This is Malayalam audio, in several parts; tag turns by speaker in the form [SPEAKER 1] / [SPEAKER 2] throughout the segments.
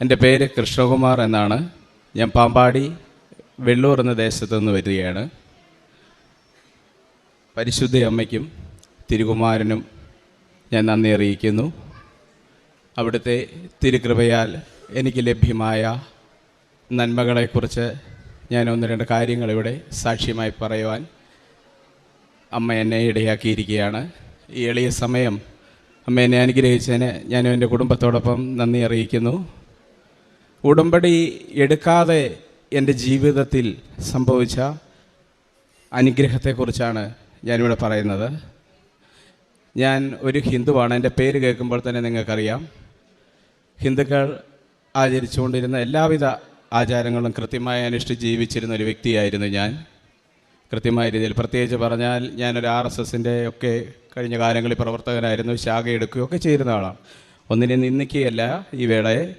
[SPEAKER 1] എന്റെ പേര് കൃഷ്ണകുമാർ എന്നാണ്. ഞാൻ പാമ്പാടി വെള്ളൂർ എന്ന ദേശത്തു നിന്ന് വരികയാണ്. പരിശുദ്ധ അമ്മയ്ക്കും തിരുകുമാരനും ഞാൻ നന്ദി അറിയിക്കുന്നു. അവിടുത്തെ തിരുകൃപയാൽ എനിക്ക് ലഭ്യമായ നന്മകളെക്കുറിച്ച് ഞാൻ ഒന്ന് രണ്ട് കാര്യങ്ങൾ ഇവിടെ സാക്ഷ്യമായി പറയുവാൻ അമ്മ എന്നെ ഇടയാക്കിയിരിക്കുകയാണ്. ഈ എളിയ സമയം അമ്മ എന്നെ അനുഗ്രഹിച്ചതിന് ഞാനും എന്റെ കുടുംബത്തോടൊപ്പം നന്ദി അറിയിക്കുന്നു. ഉടമ്പടി എടുക്കാതെ എന്റെ ജീവിതത്തിൽ സംഭവിച്ച അനുഗ്രഹത്തെക്കുറിച്ചാണ് ഞാനിവിടെ പറയുന്നത്. ഞാൻ ഒരു ഹിന്ദുവാണ്. എന്റെ പേര് കേൾക്കുമ്പോൾ തന്നെ നിങ്ങൾക്കറിയാം. ഹിന്ദുക്കൾ ആചരിച്ചുകൊണ്ടിരുന്ന എല്ലാവിധ ആചാരങ്ങളും കൃത്യമായി അനുഷ്ഠിച്ച് ജീവിച്ചിരുന്ന ഒരു വ്യക്തിയായിരുന്നു ഞാൻ. കൃത്യമായ രീതിയിൽ പ്രത്യേകിച്ച് പറഞ്ഞാൽ ഞാനൊരു ആർ എസ് എസിന്റെ ഒക്കെ കഴിഞ്ഞ കാലങ്ങളിൽ പ്രവർത്തകനായിരുന്നു. ശാഖ എടുക്കുകയൊക്കെ ചെയ്യുന്ന ആളാണ്. ഒന്നിനെ നിന്ദിക്കുകയല്ല ഈ വേളയെ.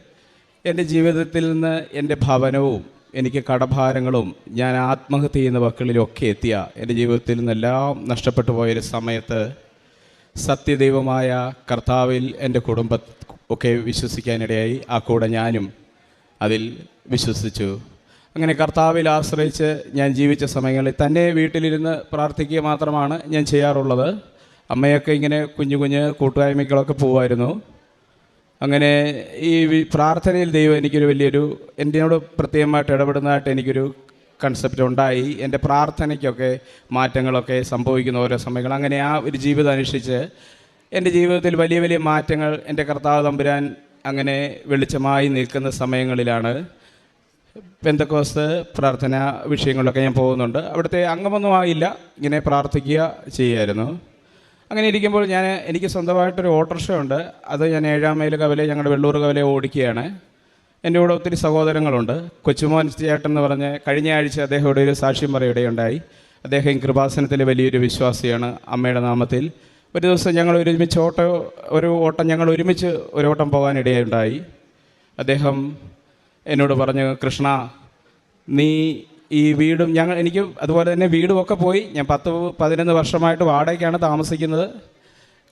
[SPEAKER 1] എന്റെ ജീവിതത്തിൽ നിന്ന് എന്റെ ഭവനവും എനിക്ക് കടഭാരങ്ങളും ഞാൻ ആത്മഹത്യ ചെയ്യുന്ന വക്കളിലൊക്കെ എത്തിയ എന്റെ ജീവിതത്തിൽ നിന്നെല്ലാം നഷ്ടപ്പെട്ടു പോയൊരു സമയത്ത് സത്യദൈവമായ കർത്താവിൽ എന്റെ കുടുംബ ഒക്കെ വിശ്വസിക്കാനിടയായി. ആ കൂടെ ഞാനും അതിൽ വിശ്വസിച്ചു. അങ്ങനെ കർത്താവിൽ ആശ്രയിച്ച് ഞാൻ ജീവിച്ച സമയങ്ങളിൽ തന്നെ വീട്ടിലിരുന്ന് പ്രാർത്ഥിക്കുക മാത്രമാണ് ഞാൻ ചെയ്യാറുള്ളത്. അമ്മയൊക്കെ ഇങ്ങനെ കുഞ്ഞു കുഞ്ഞ് കൂട്ടായ്മകളൊക്കെ പോവായിരുന്നു. അങ്ങനെ ഈ പ്രാർത്ഥനയിൽ ദൈവം എനിക്കൊരു വലിയൊരു എന്നോട് പ്രത്യേകമായിട്ട് ഇടപെടുന്നതായിട്ട് എനിക്കൊരു കൺസെപ്റ്റ് ഉണ്ടായി. എന്റെ പ്രാർത്ഥനയ്ക്കൊക്കെ മാറ്റങ്ങളൊക്കെ സംഭവിക്കുന്ന ഓരോ സമയങ്ങൾ. അങ്ങനെ ആ ഒരു ജീവിതം അനുഷ്ഠിച്ച് എന്റെ ജീവിതത്തിൽ വലിയ വലിയ മാറ്റങ്ങൾ എന്റെ കർത്താവ് തമ്പുരാൻ അങ്ങനെ വെളിച്ചമായി നിൽക്കുന്ന സമയങ്ങളിലാണ് പെന്തക്കോസ് പ്രാർത്ഥന വിഷയങ്ങളിലൊക്കെ ഞാൻ പോകുന്നുണ്ട്. അവിടുത്തെ അംഗമൊന്നും ആയില്ല. ഇങ്ങനെ പ്രാർത്ഥിക്കുക ചെയ്യുമായിരുന്നു അങ്ങനെ ഇരിക്കുമ്പോൾ ഞാൻ എനിക്ക് സ്വന്തമായിട്ടൊരു ഓട്ടോറിക്ഷ ഉണ്ട്. അത് ഞാൻ ഏഴാം മൈൽ കവലെ ഞങ്ങളുടെ വെള്ളൂർ കവലെ ഓടിക്കുകയാണ്. എന്റെ കൂടെ ഒത്തിരി സഹോദരങ്ങളുണ്ട്. കൊച്ചുമോൻ ചേട്ടൻ എന്ന് പറഞ്ഞ് കഴിഞ്ഞ ആഴ്ച അദ്ദേഹം ഒരു സാക്ഷ്യം പറയുകയുണ്ടായി. അദ്ദേഹം കൃപാസനത്തിലെ വലിയൊരു വിശ്വാസിയാണ് അമ്മയുടെ നാമത്തിൽ. ഒരു ദിവസം ഞങ്ങൾ ഒരുമിച്ച് ഓട്ടോ ഒരു ഓട്ടം ഞങ്ങൾ ഒരുമിച്ച് ഒരു ഓട്ടം പോകാനിടയുണ്ടായി. അദ്ദേഹം എന്നോട് പറഞ്ഞു കൃഷ്ണ നീ ഈ വീടും ഞങ്ങൾ എനിക്ക് അതുപോലെ തന്നെ വീടും ഒക്കെ പോയി. ഞാൻ പത്ത് പതിനൊന്ന് വർഷമായിട്ട് വാടകയ്ക്കാണ് താമസിക്കുന്നത്.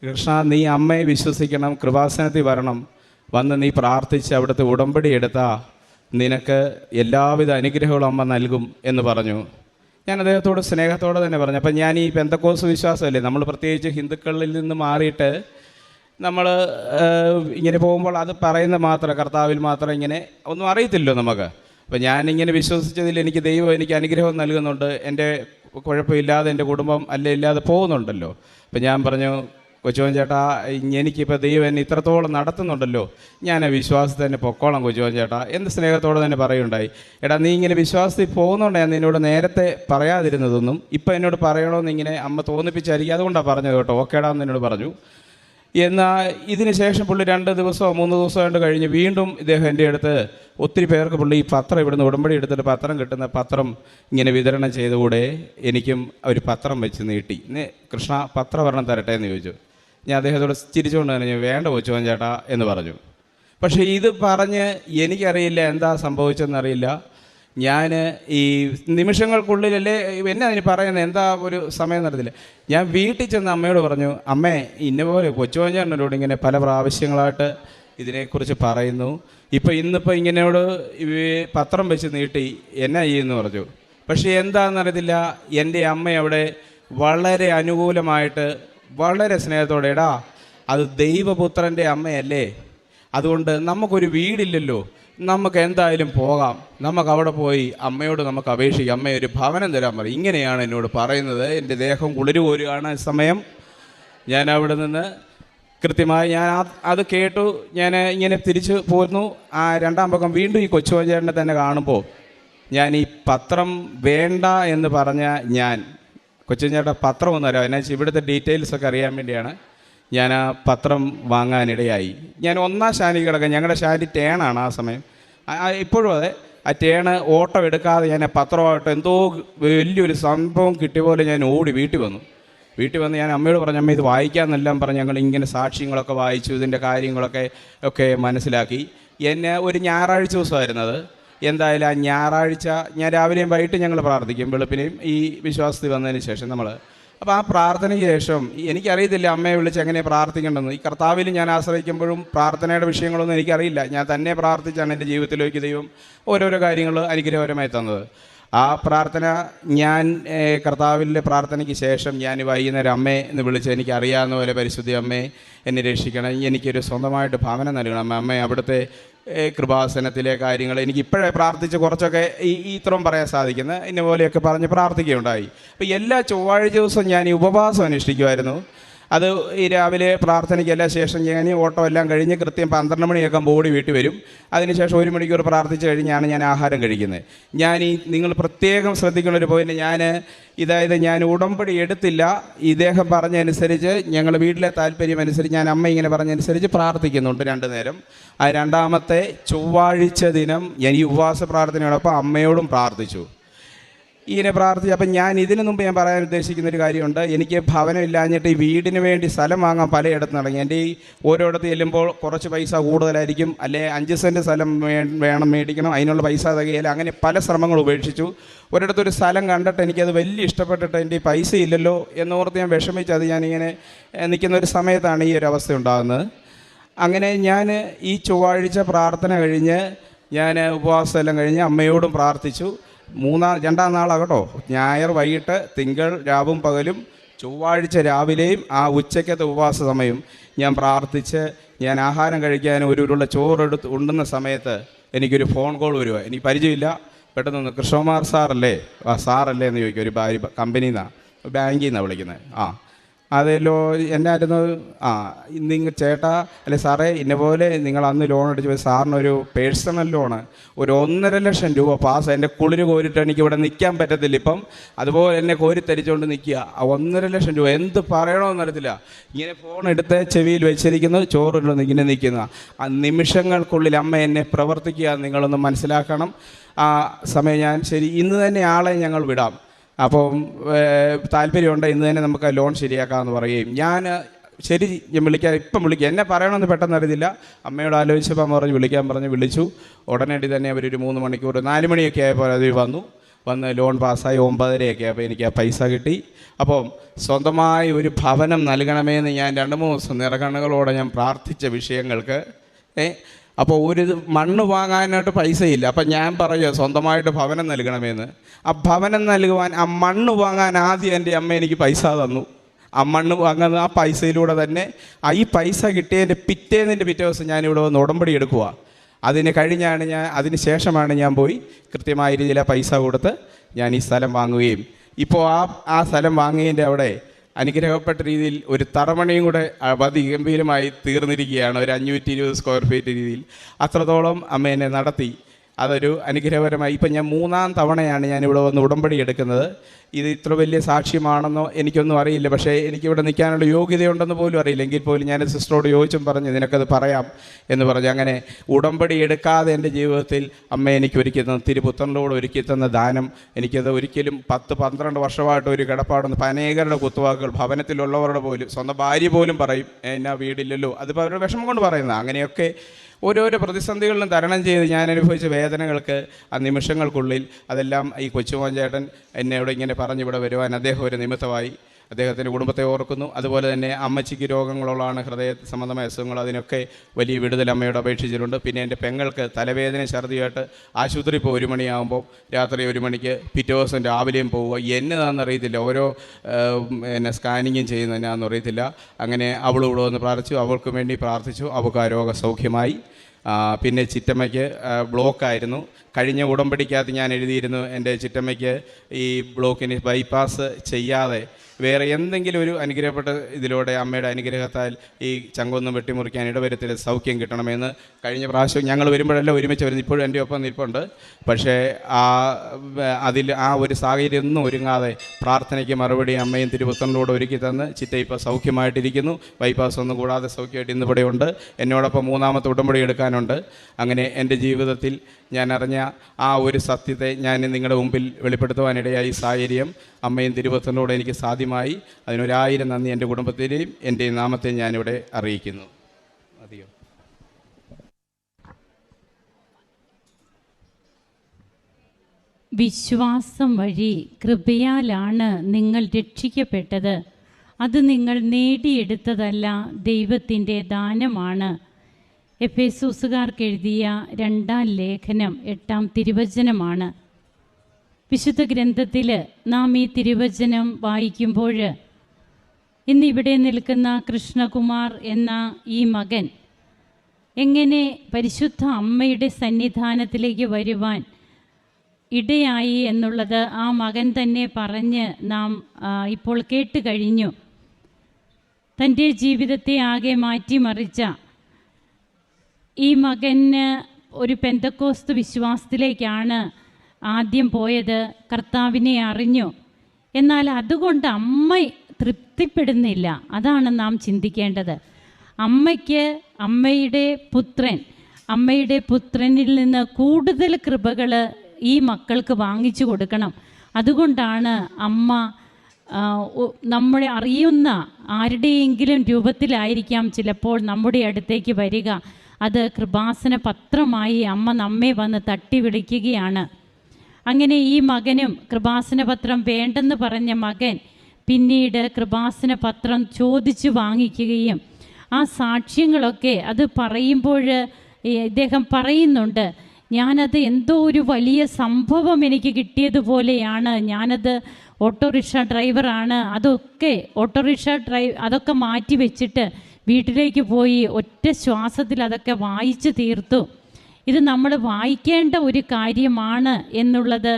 [SPEAKER 1] കൃഷ്ണ നീ അമ്മയെ വിശ്വസിക്കണം കൃപാസനത്തിൽ വരണം. വന്ന് നീ പ്രാർത്ഥിച്ച് അവിടുത്തെ ഉടമ്പടി എടുത്താ നിനക്ക് എല്ലാവിധ അനുഗ്രഹങ്ങളും അമ്മ നൽകും എന്ന് പറഞ്ഞു. ഞാൻ അദ്ദേഹത്തോട് സ്നേഹത്തോടെ തന്നെ പറഞ്ഞു. അപ്പം ഞാൻ ഈ പെന്തക്കോസ് വിശ്വാസമല്ലേ? നമ്മൾ പ്രത്യേകിച്ച് ഹിന്ദുക്കളിൽ നിന്ന് മാറിയിട്ട് നമ്മൾ ഇങ്ങനെ പോകുമ്പോൾ അത് പറയുന്ന മാത്രം കർത്താവിൽ മാത്രം ഇങ്ങനെ ഒന്നും അറിയത്തില്ലോ നമുക്ക്. അപ്പം ഞാനിങ്ങനെ വിശ്വസിച്ചതിൽ എനിക്ക് ദൈവം എനിക്ക് അനുഗ്രഹം നൽകുന്നുണ്ട്. എന്റെ കുഴപ്പമില്ലാതെ എന്റെ കുടുംബം അല്ല ഇല്ലാതെ പോകുന്നുണ്ടല്ലോ. അപ്പം ഞാൻ പറഞ്ഞു കൊച്ചുവൻ ചേട്ടാ എനിക്കിപ്പോൾ ദൈവം എന്നെ ഇത്രത്തോളം നടത്തുന്നുണ്ടല്ലോ. ഞാൻ ആ വിശ്വാസത്തിൽ തന്നെ പൊക്കോളാം കൊച്ചുവൻ ചേട്ടാ. എന്ത് സ്നേഹത്തോടെ തന്നെ പറയുണ്ടായി എടാ നീ ഇങ്ങനെ വിശ്വാസത്തിൽ പോകുന്നുണ്ട്? ഞാൻ നിന്നോട് നേരത്തെ പറയാതിരുന്നതൊന്നും ഇപ്പം എന്നോട് പറയണമെന്ന് ഇങ്ങനെ അമ്മ തോന്നിപ്പിച്ചായിരിക്കും. അതുകൊണ്ടാണ് പറഞ്ഞത് കേട്ടോ. ഓക്കേടാന്ന് എന്നോട് പറഞ്ഞു. എന്നാൽ ഇതിന് ശേഷം പുള്ളി രണ്ട് ദിവസമോ മൂന്ന് ദിവസമോ കണ്ട് കഴിഞ്ഞ് വീണ്ടും ഇദ്ദേഹം എന്റെ അടുത്ത് ഒത്തിരി പേർക്ക് പുള്ളി ഈ പത്രം ഇവിടുന്ന് ഉടമ്പടി എടുത്തിട്ട് പത്രം കിട്ടുന്ന പത്രം ഇങ്ങനെ വിതരണം ചെയ്തുകൂടെ എനിക്കും ഒരു പത്രം വെച്ച് നീട്ടി. "നീ കൃഷ്ണ പത്രം ഒരെണ്ണം തരട്ടെ എന്ന് ചോദിച്ചു. ഞാൻ അദ്ദേഹത്തോട് ചിരിച്ചുകൊണ്ട് പറഞ്ഞു വേണ്ട കൊച്ചുവൻ ചേട്ടാ എന്ന് പറഞ്ഞു. പക്ഷേ ഇത് പറഞ്ഞ് എനിക്കറിയില്ല എന്താ സംഭവിച്ചതെന്നറിയില്ല ഞാൻ ഈ നിമിഷങ്ങൾക്കുള്ളിലല്ലേ എന്നെ അതിന് പറയുന്നത് എന്താ ഒരു സമയം നടത്തില്ല ഞാൻ വീട്ടിൽ ചെന്ന് അമ്മയോട് പറഞ്ഞു അമ്മേ ഇന്ന പോലെ കൊച്ചുവഞ്ചാണ്ടനോട് ഇങ്ങനെ പല പ്രാവശ്യങ്ങളായിട്ട് ഇതിനെക്കുറിച്ച് പറയുന്നു. ഇപ്പം ഇന്നിപ്പോൾ ഇങ്ങനെയോട് പത്രം വെച്ച് നീട്ടി എന്നാ ചെയ്യുന്നു? പറഞ്ഞു. പക്ഷേ എന്താണെന്നറിയത്തില്ല എന്റെ അമ്മ അവിടെ വളരെ അനുകൂലമായിട്ട് വളരെ സ്നേഹത്തോടെ ഇടാ അത് ദൈവപുത്രന്റെ അമ്മയല്ലേ? അതുകൊണ്ട് നമുക്കൊരു വീടില്ലല്ലോ. നമുക്ക് എന്തായാലും പോകാം. നമുക്ക് അവിടെ പോയി അമ്മയോട് നമുക്ക് അപേക്ഷിക്കാം. അമ്മ ഒരു ഭവനം തരാൻ പറയും ഇങ്ങനെയാണ് എന്നോട് പറയുന്നത്. എന്റെ ദേഹം കുളിരു കോരുകയാണ് ആ സമയം. ഞാൻ അവിടെ നിന്ന് കൃത്യമായി ഞാൻ അത് കേട്ടു. ഞാൻ ഇങ്ങനെ തിരിച്ചു പോരുന്നു. ആ രണ്ടാം പക്കം വീണ്ടും ഈ കൊച്ചുവഞ്ചേട്ടനെ തന്നെ കാണുമ്പോൾ ഞാൻ ഈ പത്രം വേണ്ട എന്ന് പറഞ്ഞ ഞാൻ കൊച്ചുചേട്ടാ പത്രം ഒന്ന് തരാം. എന്നു ഇവിടുത്തെ ഡീറ്റെയിൽസ് ഒക്കെ അറിയാൻ വേണ്ടിയാണ്. ഞാൻ ആ പത്രം വാങ്ങാനിടയായി. ഞാൻ ഒന്നാം ശാനി കിടക്കാൻ ഞങ്ങളുടെ ശാനി ടേണാണ് ആ സമയം. ഇപ്പോഴും അതെ ആ ടേണ് ഓട്ടം എടുക്കാതെ ഞാൻ ആ പത്രമായിട്ട് എന്തോ വലിയൊരു സംഭവം കിട്ടിയ പോലെ ഞാൻ ഓടി വീട്ടിൽ വന്നു. വീട്ടിൽ വന്ന് ഞാൻ അമ്മയോട് പറഞ്ഞു അമ്മ ഇത് വായിക്കാമെന്നെല്ലാം പറഞ്ഞ് ഞങ്ങൾ ഇങ്ങനെ സാക്ഷ്യങ്ങളൊക്കെ വായിച്ചു ഇതിന്റെ കാര്യങ്ങളൊക്കെ ഒക്കെ മനസ്സിലാക്കി. എന്നെ ഒരു ഞായറാഴ്ച ദിവസമായിരുന്നത് എന്തായാലും ആ ഞായറാഴ്ച ഞാൻ രാവിലെയും വൈകിട്ട് ഞങ്ങൾ പ്രാർത്ഥിക്കും വെളുപ്പിനെയും ഈ വിശ്വാസത്തിൽ വന്നതിന് ശേഷം നമ്മൾ അപ്പോൾ ആ പ്രാർത്ഥനയ്ക്ക് ശേഷം എനിക്കറിയത്തില്ല അമ്മയെ വിളിച്ച് എങ്ങനെ പ്രാർത്ഥിക്കേണ്ടെന്ന്. ഈ കർത്താവിൽ ഞാൻ ആശ്രയിക്കുമ്പോഴും പ്രാർത്ഥനയുടെ വിഷയങ്ങളൊന്നും എനിക്കറിയില്ല. ഞാൻ തന്നെ പ്രാർത്ഥിച്ചാണ് എന്റെ ജീവിതത്തിലേക്ക് ദൈവം ഓരോരോ കാര്യങ്ങൾ അനുഗ്രഹപരമായി തന്നത്. ആ പ്രാർത്ഥന ഞാൻ കർത്താവിന്റെ പ്രാർത്ഥനയ്ക്ക് ശേഷം ഞാൻ വൈകുന്നേരം അമ്മയെ എന്ന് വിളിച്ച് എനിക്ക് അറിയാവുന്ന പോലെ പരിശുദ്ധി അമ്മയെ എന്നെ രക്ഷിക്കണം. എനിക്കൊരു സ്വന്തമായിട്ട് ഭാവന നൽകണം അമ്മ. അമ്മ അവിടുത്തെ കൃപാസനത്തിലെ കാര്യങ്ങൾ എനിക്ക് ഇപ്പോഴേ പ്രാർത്ഥിച്ച് കുറച്ചൊക്കെ ഈ ഇത്രയും പറയാൻ സാധിക്കുന്ന. ഇന്ന പോലെയൊക്കെ പറഞ്ഞ് പ്രാർത്ഥിക്കുകയുണ്ടായി. അപ്പോൾ എല്ലാ ചൊവ്വാഴ്ച ദിവസവും ഞാൻ ഈ ഉപവാസം അനുഷ്ഠിക്കുമായിരുന്നു. അത് ഈ രാവിലെ പ്രാർത്ഥനയ്ക്കെല്ലാം ശേഷം ഞാൻ ഓട്ടോ എല്ലാം കഴിഞ്ഞ് കൃത്യം പന്ത്രണ്ട് മണിയൊക്കെ ബോഡി വീട്ടിൽ വരും. അതിനുശേഷം ഒരു മണിക്കൂർ പ്രാർത്ഥിച്ച് കഴിഞ്ഞാണ് ഞാൻ ആഹാരം കഴിക്കുന്നത്. ഞാൻ ഈ നിങ്ങൾ പ്രത്യേകം ശ്രദ്ധിക്കുന്ന ഒരു പോയിന്റ് ഞാൻ ഇതായത് ഞാൻ ഉടമ്പടി എടുത്തില്ല. ഇദ്ദേഹം പറഞ്ഞനുസരിച്ച് ഞങ്ങൾ വീട്ടിലെ താല്പര്യം അനുസരിച്ച് ഞാൻ അമ്മ ഇങ്ങനെ പറഞ്ഞനുസരിച്ച് പ്രാർത്ഥിക്കുന്നുണ്ട് രണ്ട് നേരം. ആ രണ്ടാമത്തെ ചൊവ്വാഴ്ച ദിനം ഞാൻ ഈ ഉപവാസ പ്രാർത്ഥനയോടൊപ്പം അമ്മയോടും പ്രാർത്ഥിച്ചു. ഇങ്ങനെ പ്രാർത്ഥിച്ചു അപ്പം ഞാൻ ഇതിനു മുമ്പ് ഞാൻ പറയാൻ ഉദ്ദേശിക്കുന്ന ഒരു കാര്യമുണ്ട്. എനിക്ക് ഭവനം ഇല്ലാഞ്ഞിട്ട് ഈ വീടിന് വേണ്ടി സ്ഥലം വാങ്ങാൻ പലയിടത്ത് നടങ്ങി. എന്റെ ഈ ഓരോയിടത്ത് ചെല്ലുമ്പോൾ കുറച്ച് പൈസ കൂടുതലായിരിക്കും. അല്ലെ അഞ്ച് സെന്റ് സ്ഥലം വേണം മേടിക്കണം. അതിനുള്ള പൈസ തകയില്ല അങ്ങനെ പല ശ്രമങ്ങൾ ഉപേക്ഷിച്ചു. ഒരിടത്തൊരു സ്ഥലം കണ്ടിട്ട് എനിക്കത് വലിയ ഇഷ്ടപ്പെട്ടിട്ട് എന്റെ പൈസ ഇല്ലല്ലോ എന്നോർത്ത് ഞാൻ വിഷമിച്ച് അത് ഞാനിങ്ങനെ നിൽക്കുന്ന ഒരു സമയത്താണ് ഈ ഒരു അവസ്ഥ ഉണ്ടാകുന്നത്. അങ്ങനെ ഞാൻ ഈ ചൊവ്വാഴ്ച പ്രാർത്ഥന കഴിഞ്ഞ് ഞാൻ ഉപവാസം എല്ലാം കഴിഞ്ഞ് അമ്മയോടും പ്രാർത്ഥിച്ചു. മൂന്നാം രണ്ടാം നാളാകട്ടോ ഞായർ വൈകിട്ട് തിങ്കൾ രാവും പകലും ചൊവ്വാഴ്ച രാവിലെയും ആ ഉച്ചയ്ക്കത്തെ ഉപവാസ സമയം ഞാൻ പ്രാർത്ഥിച്ച് ഞാൻ ആഹാരം കഴിക്കാൻ ഒരു ഉരുള ചോറെടുത്ത് ഉണ്ടുന്ന സമയത്ത് എനിക്കൊരു ഫോൺ കോൾ വരുക എനിക്ക് പരിചയമില്ല. പെട്ടെന്ന് കൃഷ്ണകുമാർ സാറല്ലേ? ആ സാറല്ലേ എന്ന് ചോദിക്കും. ഒരു ഭാര്യ കമ്പനിയിൽ ബാങ്കിൽ നിന്നാണ് വിളിക്കുന്നത്. ആ. അതല്ലോ എന്നായിരുന്നു ആ നിങ്ങൾ ചേട്ടാ അല്ലെ സാറേ ഇന്നപോലെ നിങ്ങൾ അന്ന് ലോൺ അടിച്ച് സാറിനൊരു പേഴ്സണൽ ലോണ് ഒരു ഒന്നര ലക്ഷം രൂപ പാസ് എന്റെ കുളിര് കോരിട്ട് എനിക്ക് ഇവിടെ നിൽക്കാൻ പറ്റത്തില്ല. ഇപ്പം അതുപോലെ എന്നെ കോരി തരിച്ചുകൊണ്ട് നിൽക്കുക ആ ഒന്നര ലക്ഷം രൂപ എന്ത് പറയണമെന്ന് അറിയത്തില്ല. ഇങ്ങനെ ഫോൺ എടുത്ത് ചെവിയിൽ വെച്ചിരിക്കുന്നു ചോറിൽ ഇങ്ങനെ നിൽക്കുന്ന. ആ നിമിഷങ്ങൾക്കുള്ളിൽ അമ്മ എന്നെ പ്രവർത്തിക്കുക നിങ്ങളൊന്ന് മനസ്സിലാക്കണം. ആ സമയം ഞാൻ ശരി ഇന്ന് തന്നെ ആളെ ഞങ്ങൾ വിടാം. അപ്പം താല്പര്യമുണ്ട് ഇന്ന് തന്നെ നമുക്ക് ലോൺ ശരിയാക്കാമെന്ന് പറയുകയും. ഞാൻ ശരി ഞാൻ വിളിക്കാം ഇപ്പം വിളിക്കാം. എന്നെ പറയണമെന്ന് പെട്ടെന്ന് അറിയത്തില്ല അമ്മയോട് ആലോചിച്ചപ്പോൾ പറഞ്ഞ് വിളിക്കാൻ പറഞ്ഞ് വിളിച്ചു. ഉടനടി തന്നെ അവരൊരു മൂന്ന് മണിക്കൂർ നാല് മണിയൊക്കെ ആയപ്പോൾ അത് വന്നു. വന്ന് ലോൺ പാസ്സായി ഒമ്പതരയൊക്കെ അപ്പോൾ എനിക്ക് ആ പൈസ കിട്ടി. അപ്പം സ്വന്തമായി ഒരു ഭവനം നൽകണമെന്ന് ഞാൻ രണ്ട് മൂന്ന് ദിവസം നിറകണ്ണുകളോടെ ഞാൻ പ്രാർത്ഥിച്ച വിഷയങ്ങൾക്ക് ഏ അപ്പോൾ ഒരു മണ്ണ് വാങ്ങാനായിട്ട് പൈസയില്ല. അപ്പം ഞാൻ പറയുക സ്വന്തമായിട്ട് ഭവനം നൽകണമെന്ന്. ആ ഭവനം നൽകുവാൻ ആ മണ്ണ് വാങ്ങാൻ ആദ്യം എന്റെ അമ്മ എനിക്ക് പൈസ തന്നു. ആ മണ്ണ് വാങ്ങുന്ന ആ പൈസയിലൂടെ തന്നെ ആ ഈ പൈസ കിട്ടിയതിന്റെ പിറ്റേന്നിന്റെ പിറ്റേ ദിവസം ഞാനിവിടെ വന്ന് ഉടമ്പടി എടുക്കുക അതിന് കഴിഞ്ഞാണ് ഞാൻ അതിന് ശേഷമാണ് ഞാൻ പോയി കൃത്യമായ രീതിയിൽ ആ പൈസ കൊടുത്ത് ഞാൻ ഈ സ്ഥലം വാങ്ങുകയും. ഇപ്പോൾ ആ ആ സ്ഥലം വാങ്ങിയതിന്റെ അവിടെ അനുഗ്രഹപ്പെട്ട രീതിയിൽ ഒരു തറമണയും കൂടെ അതിഗംഭീരമായി തീർന്നിരിക്കുകയാണ്. ഒരു അഞ്ഞൂറ്റി ഇരുപത് സ്ക്വയർ ഫീറ്റ് രീതിയിൽ. അത്രത്തോളം അമ്മേനെ നടത്തി. അതൊരു അനുഗ്രഹപരമായി. ഇപ്പം ഞാൻ മൂന്നാം തവണയാണ് ഞാനിവിടെ വന്ന് ഉടമ്പടി എടുക്കുന്നത്. ഇത് ഇത്ര വലിയ സാക്ഷ്യമാണെന്നോ എനിക്കൊന്നും അറിയില്ല. പക്ഷേ എനിക്കിവിടെ നിൽക്കാനുള്ള യോഗ്യതയുണ്ടെന്ന് പോലും അറിയില്ല. എങ്കിൽ പോലും ഞാൻ സിസ്റ്ററോട് ചോദിച്ചും പറഞ്ഞു നിനക്കത് പറയാം എന്ന് പറഞ്ഞു. അങ്ങനെ ഉടമ്പടി എടുക്കാതെ എന്റെ ജീവിതത്തിൽ അമ്മ എനിക്ക് ഒരുക്കി തന്ന തിരുപുത്രനോട് ഒരുക്കി തന്ന ദാനം എനിക്കത് ഒരിക്കലും പത്ത് പന്ത്രണ്ട് വർഷമായിട്ട് ഒരു കിടപ്പാടുന്ന അനേകരുടെ കുത്തുവാക്കുകൾ ഭവനത്തിലുള്ളവരുടെ പോലും സ്വന്തം ഭാര്യ പോലും പറയും എന്നാ വീടില്ലല്ലോ. അതിപ്പോൾ അവരുടെ വിഷമം കൊണ്ട് പറയുന്നത്. അങ്ങനെയൊക്കെ ഓരോരോ പ്രതിസന്ധികളിലും തരണം ചെയ്ത് ഞാൻ അനുഭവിച്ച വേദനകൾക്ക് ആ നിമിഷങ്ങൾക്കുള്ളിൽ അതെല്ലാം ഈ കൊച്ചുമോൻ ചേട്ടൻ എന്നോട് ഇങ്ങനെ പറഞ്ഞ് ഇവിടെ വരുവാൻ അദ്ദേഹം ഒരു നിമിത്തമായി അദ്ദേഹത്തിന്റെ കുടുംബത്തെ ഓർക്കുന്നു. അതുപോലെ തന്നെ അമ്മച്ചിക്ക് രോഗങ്ങളുള്ളതാണ് ഹൃദയ സംബന്ധമായ അസുഖങ്ങൾ അതിനൊക്കെ വലിയ വിടുതൽ അമ്മയോട് അപേക്ഷിച്ചിട്ടുണ്ട്. പിന്നെ എന്റെ പെങ്ങൾക്ക് തലവേദന ഛർദിയായിട്ട് ആശുപത്രി ഇപ്പോൾ ഒരു മണിയാകുമ്പോൾ രാത്രി ഒരു മണിക്ക് പിറ്റേ ദിവസം രാവിലെയും പോവുക. എന്നതാണെന്ന് അറിയത്തില്ല. ഓരോ എന്നെ സ്കാനിങ്ങും ചെയ്യുന്നതിനാണെന്ന് അറിയത്തില്ല. അങ്ങനെ അവളും ഇവിടെ വന്ന് പ്രാർത്ഥിച്ചു. അവൾക്ക് വേണ്ടി പ്രാർത്ഥിച്ചു. അവൾക്ക് ആ രോഗ സൗഖ്യമായി പിന്നെ ചിറ്റമ്മയ്ക്ക് ബ്ലോക്കായിരുന്നു. കഴിഞ്ഞ ഉടമ്പടിക്കകത്ത് ഞാൻ എഴുതിയിരുന്നു എന്റെ ചിറ്റമ്മയ്ക്ക് ഈ ബ്ലോക്കിന് ബൈപ്പാസ് ചെയ്യാതെ വേറെ എന്തെങ്കിലും ഒരു അനുഗ്രഹപ്പെട്ട ഇതിലൂടെ അമ്മയുടെ അനുഗ്രഹത്താൽ ഈ ചങ്കൊന്നും വെട്ടിമുറിക്കാൻ ഇടവരുത്തിൽ സൗഖ്യം കിട്ടണമെന്ന് കഴിഞ്ഞ പ്രാവശ്യം ഞങ്ങൾ വരുമ്പോഴെല്ലാം ഒരുമിച്ച് വരുന്നു. ഇപ്പോഴും എന്റെ ഒപ്പം നിൽപ്പുണ്ട്. പക്ഷേ ആ അതിൽ ആ ഒരു സാഹചര്യം ഒന്നും ഒരുങ്ങാതെ പ്രാർത്ഥനയ്ക്ക് മറുപടി അമ്മയും തിരുപുത്രനോട് ഒരുക്കി തന്ന് ചിറ്റ ഇപ്പോൾ സൗഖ്യമായിട്ടിരിക്കുന്നു. ബൈപ്പാസ് ഒന്നും കൂടാതെ സൗഖ്യമായിട്ട് ഇന്ന് ഇവിടെ ഉണ്ട് എന്നോടൊപ്പം മൂന്നാമത്തെ ഉടമ്പടി എടുക്കാനുണ്ട്. അങ്ങനെ എന്റെ ജീവിതത്തിൽ ഞാൻ അറിഞ്ഞ ആ ഒരു സത്യത്തെ ഞാൻ നിങ്ങളുടെ മുമ്പിൽ വെളിപ്പെടുത്തുവാനിടയായി സാഹചര്യം അമ്മയും തിരുവത്തനോട് എനിക്ക് സാധ്യമായി. അതിനൊരായിരം നന്ദി എന്റെ കുടുംബത്തിന്റെയും എന്റെ നാമത്തെ ഞാനിവിടെ അറിയിക്കുന്നു. മതിയോ
[SPEAKER 2] വിശ്വാസം വഴി കൃപയാലാണ് നിങ്ങൾ രക്ഷിക്കപ്പെട്ടത്. അത് നിങ്ങൾ നേടിയെടുത്തതല്ല ദൈവത്തിന്റെ ദാനമാണ്. എഫേസൂസുകാർക്ക് എഴുതിയ രണ്ടാം ലേഖനം എട്ടാം തിരുവചനമാണ്. വിശുദ്ധ ഗ്രന്ഥത്തിൽ നാം ഈ തിരുവചനം വായിക്കുമ്പോൾ ഇന്നിവിടെ നിൽക്കുന്ന കൃഷ്ണകുമാർ എന്ന ഈ മകൻ എങ്ങനെ പരിശുദ്ധ അമ്മയുടെ സന്നിധാനത്തിലേക്ക് വരുവാൻ ഇടയായി എന്നുള്ളത് ആ മകൻ തന്നെ പറഞ്ഞ് നാം ഇപ്പോൾ കേട്ട് കഴിഞ്ഞു. തന്റെ ജീവിതത്തെ ആകെ മാറ്റിമറിച്ച ഈ മകന് ഒരു പെന്തക്കോസ്ത് വിശ്വാസത്തിലേക്കാണ് ആദ്യം പോയത്. കർത്താവിനെ അറിഞ്ഞു. എന്നാൽ അതുകൊണ്ട് അമ്മ തൃപ്തിപ്പെടുന്നില്ല. അതാണ് നാം ചിന്തിക്കേണ്ടത്. അമ്മയ്ക്ക് അമ്മയുടെ പുത്രൻ അമ്മയുടെ പുത്രനിൽ നിന്ന് കൂടുതൽ കൃപകൾ ഈ മക്കൾക്ക് വാങ്ങിച്ചു കൊടുക്കണം. അതുകൊണ്ടാണ് അമ്മ നമ്മളെ അറിയുന്ന ആരുടെയെങ്കിലും രൂപത്തിലായിരിക്കാം ചിലപ്പോൾ നമ്മുടെ അടുത്തേക്ക് വരിക. അത് കൃപാസന പത്രമായി അമ്മ നമ്മെ വന്ന് തട്ടി വിളിക്കുകയാണ്. അങ്ങനെ ഈ മകനും കൃപാസന പത്രം വേണ്ടെന്ന് പറഞ്ഞ മകൻ പിന്നീട് കൃപാസന പത്രം ചോദിച്ചു വാങ്ങിക്കുകയും ആ സാക്ഷ്യങ്ങളൊക്കെ അത് പറയുമ്പോൾ ഇദ്ദേഹം പറയുന്നുണ്ട് ഞാനത് എന്തോ ഒരു വലിയ സംഭവം എനിക്ക് കിട്ടിയതുപോലെയാണ്. ഞാനത് ഓട്ടോറിക്ഷ ഡ്രൈവറാണ്. അതൊക്കെ ഓട്ടോറിക്ഷ ഡ്രൈവ് അതൊക്കെ മാറ്റി വെച്ചിട്ട് വീട്ടിലേക്ക് പോയി ഒറ്റ ശ്വാസത്തിൽ അതൊക്കെ വായിച്ചു തീർത്തു. ഇത് നമ്മൾ വായിക്കേണ്ട ഒരു കാര്യമാണ് എന്നുള്ളത്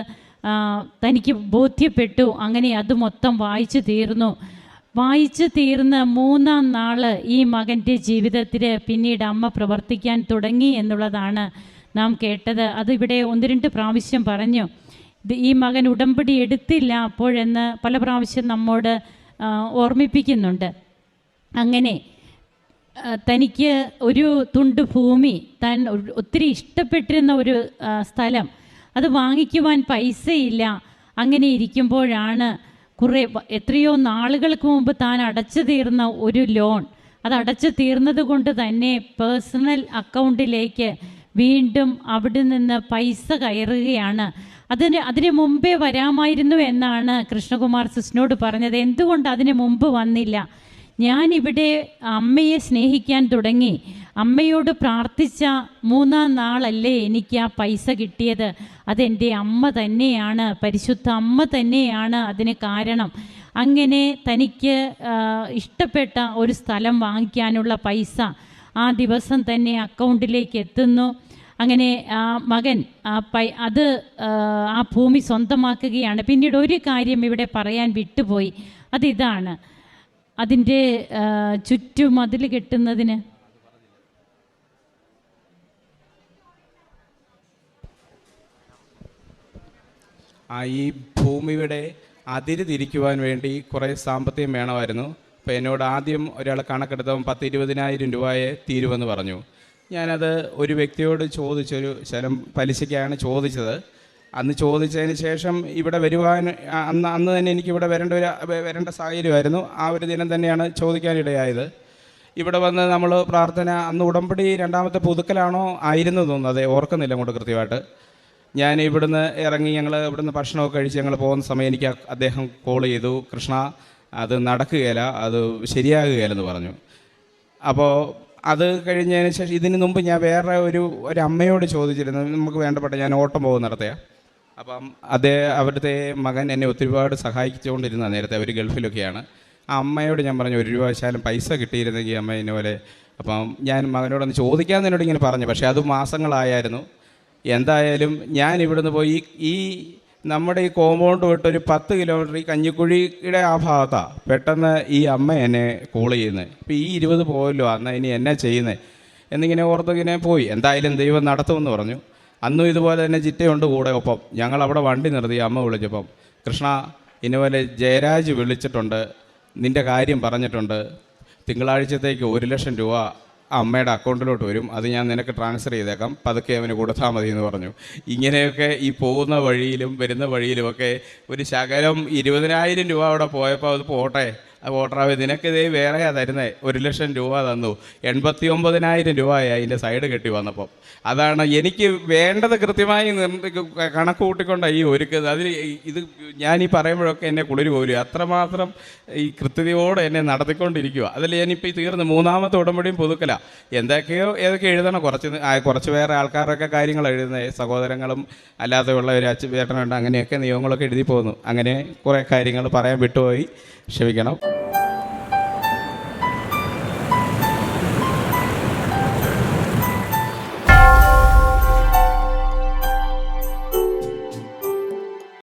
[SPEAKER 2] തനിക്ക് ബോധ്യപ്പെട്ടു. അങ്ങനെ അത് മൊത്തം വായിച്ചു തീർന്നു. വായിച്ചു തീർന്ന് മൂന്നാം നാൾ ഈ മകന്റെ ജീവിതത്തിൽ പിന്നീട് അമ്മ പ്രവർത്തിക്കാൻ തുടങ്ങി എന്നുള്ളതാണ് നാം കേട്ടത്. അതിവിടെ ഒന്ന് രണ്ട് പ്രാവശ്യം പറഞ്ഞു. ഈ മകൻ ഉടമ്പടി എടുത്തില്ല അപ്പോഴെന്ന് പല പ്രാവശ്യം നമ്മോട് ഓർമ്മിപ്പിക്കുന്നുണ്ട്. അങ്ങനെ തനിക്ക് ഒരു തുണ്ട് ഭൂമി താൻ ഒത്തിരി ഇഷ്ടപ്പെട്ടിരുന്ന ഒരു സ്ഥലം അത് വാങ്ങിക്കുവാൻ പൈസയില്ല അങ്ങനെ ഇരിക്കുമ്പോഴാണ് കുറേ എത്രയോ നാളുകൾക്ക് മുമ്പ് താൻ അടച്ചു തീർന്ന ഒരു ലോൺ. അത് അടച്ചു തീർന്നത് കൊണ്ട് തന്നെ പേഴ്സണൽ അക്കൗണ്ടിലേക്ക് വീണ്ടും അവിടെ നിന്ന് പൈസ കയറുകയാണ്. അതിന് അതിന് മുമ്പേ വരാമായിരുന്നു എന്നാണ് കൃഷ്ണകുമാർ സിസ്നോട് പറഞ്ഞത്. എന്തുകൊണ്ട് അതിന് മുമ്പ് വന്നില്ല? ഞാനിവിടെ അമ്മയെ സ്നേഹിക്കാൻ തുടങ്ങി. അമ്മയോട് പ്രാർത്ഥിച്ച മൂന്നാം നാളല്ലേ എനിക്ക് ആ പൈസ കിട്ടിയത്. അതെന്റെ അമ്മ തന്നെയാണ് പരിശുദ്ധ അമ്മ തന്നെയാണ് അതിന് കാരണം. അങ്ങനെ തനിക്ക് ഇഷ്ടപ്പെട്ട ഒരു സ്ഥലം വാങ്ങിക്കാനുള്ള പൈസ ആ ദിവസം തന്നെ അക്കൗണ്ടിലേക്ക് എത്തുന്നു. അങ്ങനെ ആ മകൻ ആ പൈ അത് ആ, ഭൂമി സ്വന്തമാക്കുകയാണ്. പിന്നീട് ഒരു കാര്യം ഇവിടെ പറയാൻ വിട്ടുപോയി. അതിതാണ് അതിന്റെ ചുറ്റും ചുറ്റുമതിൽ കെട്ടുന്നതിന്.
[SPEAKER 1] ഈ ഭൂമിയുടെ അതിര് തിരിക്കുവാൻ വേണ്ടി കുറേ സാമ്പത്തികം വേണമായിരുന്നു. അപ്പോൾ എന്നോട് ആദ്യം ഒരാൾ കണക്കെടുത്തവൻ പത്ത് ഇരുപതിനായിരം രൂപയെ തീരുമെന്ന് പറഞ്ഞു. ഞാനത് ഒരു വ്യക്തിയോട് ചോദിച്ചൊരു ശലം പലിശയ്ക്കാണ് ചോദിച്ചത്. അന്ന് ചോദിച്ചതിന് ശേഷം ഇവിടെ വരുവാൻ അന്ന് അന്ന് തന്നെ എനിക്ക് ഇവിടെ വരേണ്ട ഒരു വരേണ്ട സാഹചര്യമായിരുന്നു. ആ ഒരു ദിനം തന്നെയാണ് ചോദിക്കാനിടയായത്. ഇവിടെ വന്ന് നമ്മൾ പ്രാർത്ഥന അന്ന് ഉടമ്പടി രണ്ടാമത്തെ പുതുക്കലാണോ ആയിരുന്നു തോന്നുന്നു. അതെ ഓർക്കുന്നില്ല അങ്ങോട്ട് കൃത്യമായിട്ട്. ഞാൻ ഇവിടുന്ന് ഇറങ്ങി ഞങ്ങൾ ഇവിടുന്ന് ഭക്ഷണമൊക്കെ കഴിച്ച് ഞങ്ങൾ പോകുന്ന സമയം എനിക്ക് അദ്ദേഹം കോൾ ചെയ്തു. കൃഷ്ണ അത് നടക്കുകയില്ല അത് ശരിയാകുകയില്ലെന്ന് പറഞ്ഞു. അപ്പോൾ അത് കഴിഞ്ഞതിന് ശേഷം ഇതിന് മുമ്പ് ഞാൻ വേറെ ഒരു ഒരു അമ്മയോട് ചോദിച്ചിരുന്നു. നമുക്ക് വേണ്ടപ്പെട്ട ഞാൻ ഓട്ടം പോകുന്നിടത്തെ അപ്പം അതേ അവരുടെ മകൻ എന്നെ ഒരുപാട് സഹായിച്ചുകൊണ്ടിരുന്ന നേരത്തെ അവർ ഗൾഫിലൊക്കെയാണ്. ആ അമ്മയോട് ഞാൻ പറഞ്ഞു ഒരു രൂപ ശാലം പൈസ കിട്ടിയിരുന്നെങ്കിൽ അമ്മ എന്നെ പോലെ. അപ്പം ഞാൻ മകനോടൊന്ന് ചോദിക്കാൻ എന്നോട് ഇങ്ങനെ പറഞ്ഞു. പക്ഷേ അത് മാസങ്ങളായിരുന്നു എന്തായാലും ഞാൻ ഇവിടുന്ന് പോയി ഈ നമ്മുടെ ഈ കോമ്പൗണ്ട് വിട്ട് ഒരു പത്ത് കിലോമീറ്റർ ഈ കഞ്ഞിക്കുഴിയുടെ ആ ഭാഗത്താണ് പെട്ടെന്ന് ഈ അമ്മ എന്നെ കോൾ ചെയ്യുന്നത് ഇപ്പം ഈ ഇരുപത് പോയല്ലോ അന്ന് ഇനി എന്നാ ചെയ്യുന്നത് എന്നിങ്ങനെ ഓർത്തിങ്ങനെ പോയി. എന്തായാലും ദൈവം നടത്തുമെന്ന് പറഞ്ഞു. അന്നും ഇതുപോലെ തന്നെ ചിറ്റയുണ്ട് കൂടെ ഒപ്പം. ഞങ്ങൾ അവിടെ വണ്ടി നിർത്തി അമ്മ വിളിച്ചപ്പം കൃഷ്ണ ഇന്നുപോലെ ജയരാജ് വിളിച്ചിട്ടുണ്ട് നിന്റെ കാര്യം പറഞ്ഞിട്ടുണ്ട്. തിങ്കളാഴ്ചത്തേക്ക് ഒരു ലക്ഷം രൂപ അമ്മയുടെ അക്കൗണ്ടിലോട്ട് വരും. അത് ഞാൻ നിനക്ക് ട്രാൻസ്ഫർ ചെയ്തേക്കാം. പതുക്കെ അവന് കൊടുത്താൽ മതി എന്ന് പറഞ്ഞു. ഇങ്ങനെയൊക്കെ ഈ പോകുന്ന വഴിയിലും വരുന്ന വഴിയിലുമൊക്കെ ഒരു ശകലം ഇരുപതിനായിരം രൂപ അവിടെ പോയപ്പോൾ അത് പോട്ടെ. വോട്ടറാവ് നിനക്ക് ഇതേ വേറെയാ തരുന്നത് ഒരു ലക്ഷം രൂപ തന്നു. എൺപത്തി ഒമ്പതിനായിരം രൂപയായി അതിന്റെ സൈഡ് കെട്ടി വന്നപ്പോൾ അതാണ് എനിക്ക് വേണ്ടത് കൃത്യമായി കണക്ക് കൂട്ടിക്കൊണ്ടാണ് ഈ ഒരുക്കുന്നത്. അതിൽ ഇത് ഞാൻ ഈ പറയുമ്പോഴൊക്കെ എന്നെ കുളിര് പോലും അത്രമാത്രം ഈ കൃത്യതയോടെ എന്നെ നടത്തിക്കൊണ്ടിരിക്കുക. അതിൽ ഞാനിപ്പോൾ ഈ തീർന്ന് മൂന്നാമത്തെ ഉടമ്പടിയും പുതുക്കല. എന്തൊക്കെയോ ഏതൊക്കെ എഴുതണം. കുറച്ച് കുറച്ച് വേറെ ആൾക്കാരൊക്കെ കാര്യങ്ങൾ എഴുതുന്നത് സഹോദരങ്ങളും അല്ലാതെയുള്ള ഒരു അച്ഛൻ ചേട്ടനുണ്ട് അങ്ങനെയൊക്കെ നിയമങ്ങളൊക്കെ എഴുതി പോകുന്നു. അങ്ങനെ കുറേ കാര്യങ്ങൾ പറയാൻ വിട്ടുപോയി. ക്ഷമിക്കണം. Thank you.